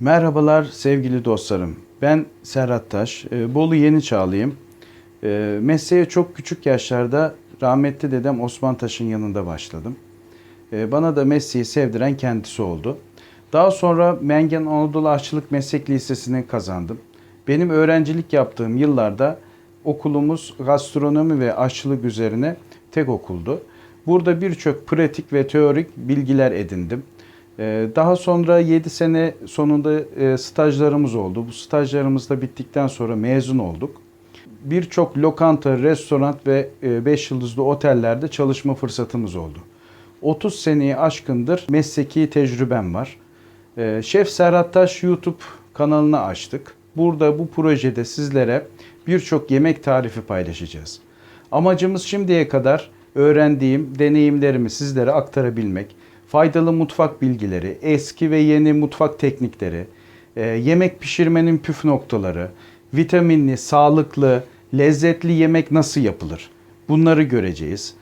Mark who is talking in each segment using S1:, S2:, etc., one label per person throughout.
S1: Merhabalar sevgili dostlarım. Ben Serhat Taş. Ee, Bolu Yeni Çağlıyım. Ee, Mesleğe çok küçük yaşlarda rahmetli dedem Osman Taş'ın yanında başladım. Ee, Bana da mesleği sevdiren kendisi oldu. Daha sonra Mengen Anadolu Aşçılık Meslek Lisesi'ni kazandım. Benim öğrencilik yaptığım yıllarda okulumuz gastronomi ve aşçılık üzerine tek okuldu. Burada birçok pratik ve teorik bilgiler edindim. Ee, Daha sonra 7 sene sonunda e, stajlarımız oldu. Bu stajlarımız da bittikten sonra mezun olduk. Birçok lokanta, restoran ve 5 yıldızlı otellerde çalışma fırsatımız oldu. 30 seneyi aşkındır mesleki tecrübem var. Ee, Şef Serhat Taş YouTube kanalını açtık. Burada bu projede sizlere birçok yemek tarifi paylaşacağız. Amacımız şimdiye kadar öğrendiğim deneyimlerimi sizlere aktarabilmek, faydalı mutfak bilgileri, eski ve yeni mutfak teknikleri, e, yemek pişirmenin püf noktaları, vitaminli, sağlıklı, lezzetli yemek nasıl yapılır? Bunları göreceğiz.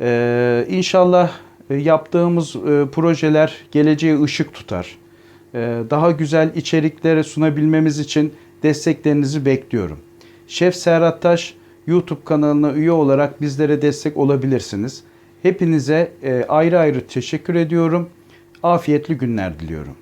S1: Ee, inşallah e, yaptığımız e, projeler geleceğe ışık tutar. Daha güzel içeriklere sunabilmemiz için desteklerinizi bekliyorum. Şef Serhat Taş YouTube kanalına üye olarak bizlere destek olabilirsiniz. Hepinize e, ayrı ayrı teşekkür ediyorum. Afiyetli günler diliyorum.